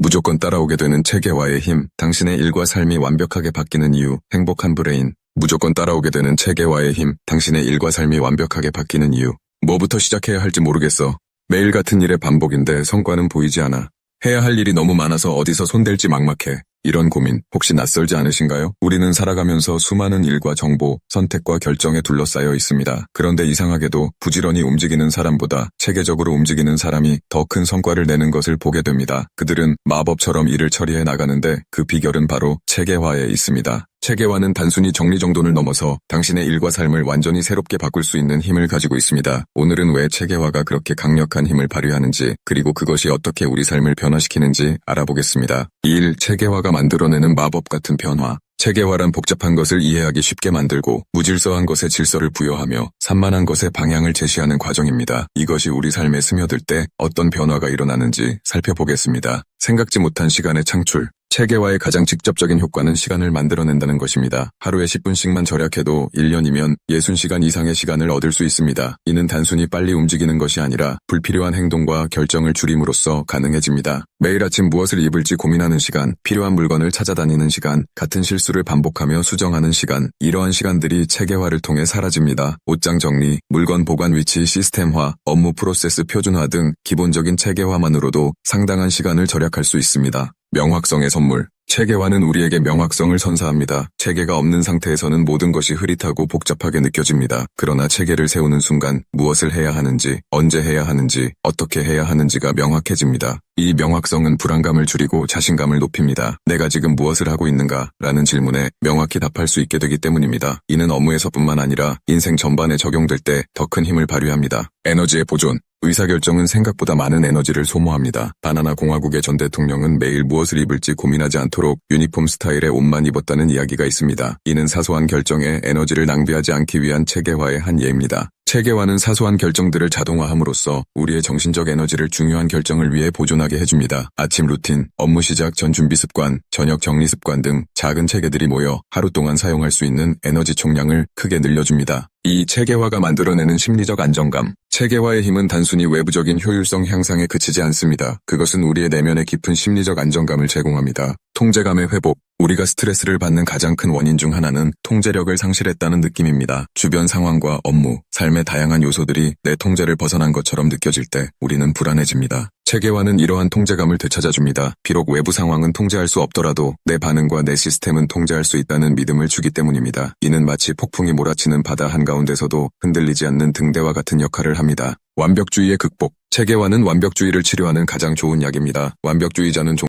무조건 따라오게 되는 체계화의 힘, 당신의 일과 삶이 완벽하게 바뀌는 이유, 행복한 브레인. 무조건 따라오게 되는 체계화의 힘, 당신의 일과 삶이 완벽하게 바뀌는 이유. 뭐부터 시작해야 할지 모르겠어. 매일 같은 일의 반복인데 성과는 보이지 않아. 해야 할 일이 너무 많아서 어디서 손댈지 막막해. 이런 고민 혹시 낯설지 않으신가요? 우리는 살아가면서 수많은 일과 정보, 선택과 결정에 둘러싸여 있습니다. 그런데 이상하게도 부지런히 움직이는 사람보다 체계적으로 움직이는 사람이 더 큰 성과를 내는 것을 보게 됩니다. 그들은 마법처럼 일을 처리해 나가는데 그 비결은 바로 체계화에 있습니다. 체계화는 단순히 정리정돈을 넘어서 당신의 일과 삶을 완전히 새롭게 바꿀 수 있는 힘을 가지고 있습니다. 오늘은 왜 체계화가 그렇게 강력한 힘을 발휘하는지, 그리고 그것이 어떻게 우리 삶을 변화시키는지 알아보겠습니다. 2일 체계화가 만들어내는 마법 같은 변화. 체계화란 복잡한 것을 이해하기 쉽게 만들고 무질서한 것에 질서를 부여하며 산만한 것에 방향을 제시하는 과정입니다. 이것이 우리 삶에 스며들 때 어떤 변화가 일어나는지 살펴보겠습니다. 생각지 못한 시간의 창출. 체계화의 가장 직접적인 효과는 시간을 만들어낸다는 것입니다. 하루에 10분씩만 절약해도 1년이면 60시간 이상의 시간을 얻을 수 있습니다. 이는 단순히 빨리 움직이는 것이 아니라 불필요한 행동과 결정을 줄임으로써 가능해집니다. 매일 아침 무엇을 입을지 고민하는 시간, 필요한 물건을 찾아다니는 시간, 같은 실수를 반복하며 수정하는 시간, 이러한 시간들이 체계화를 통해 사라집니다. 옷장 정리, 물건 보관 위치 시스템화, 업무 프로세스 표준화 등 기본적인 체계화만으로도 상당한 시간을 절약할 수 있습니다. 명확성의 선물. 체계화는 우리에게 명확성을 선사합니다. 체계가 없는 상태에서는 모든 것이 흐릿하고 복잡하게 느껴집니다. 그러나 체계를 세우는 순간 무엇을 해야 하는지, 언제 해야 하는지, 어떻게 해야 하는지가 명확해집니다. 이 명확성은 불안감을 줄이고 자신감을 높입니다. 내가 지금 무엇을 하고 있는가? 라는 질문에 명확히 답할 수 있게 되기 때문입니다. 이는 업무에서뿐만 아니라 인생 전반에 적용될 때 더 큰 힘을 발휘합니다. 에너지의 보존. 의사결정은 생각보다 많은 에너지를 소모합니다. 바나나 공화국의 전 대통령은 매일 무엇을 입을지 고민하지 않도록 유니폼 스타일의 옷만 입었다는 이야기가 있습니다. 이는 사소한 결정에 에너지를 낭비하지 않기 위한 체계화의 한 예입니다. 체계화는 사소한 결정들을 자동화함으로써 우리의 정신적 에너지를 중요한 결정을 위해 보존하게 해줍니다. 아침 루틴, 업무 시작 전 준비 습관, 저녁 정리 습관 등 작은 체계들이 모여 하루 동안 사용할 수 있는 에너지 총량을 크게 늘려줍니다. 이 체계화가 만들어내는 심리적 안정감. 체계화의 힘은 단순히 외부적인 효율성 향상에 그치지 않습니다. 그것은 우리의 내면의 깊은 심리적 안정감을 제공합니다. 통제감의 회복. 우리가 스트레스를 받는 가장 큰 원인 중 하나는 통제력을 상실했다는 느낌입니다. 주변 상황과 업무, 삶의 다양한 요소들이 내 통제를 벗어난 것처럼 느껴질 때 우리는 불안해집니다. 체계화는 이러한 통제감을 되찾아줍니다. 비록 외부 상황은 통제할 수 없더라도 내 반응과 내 시스템은 통제할 수 있다는 믿음을 주기 때문입니다. 이는 마치 폭풍이 몰아치는 바다 한가운데서도 흔들리지 않는 등대와 같은 역할을 합니다. 완벽주의의 극복. 체계화는 완벽주의를 치료하는 가장 좋은 약입니다. 완벽주의자는 종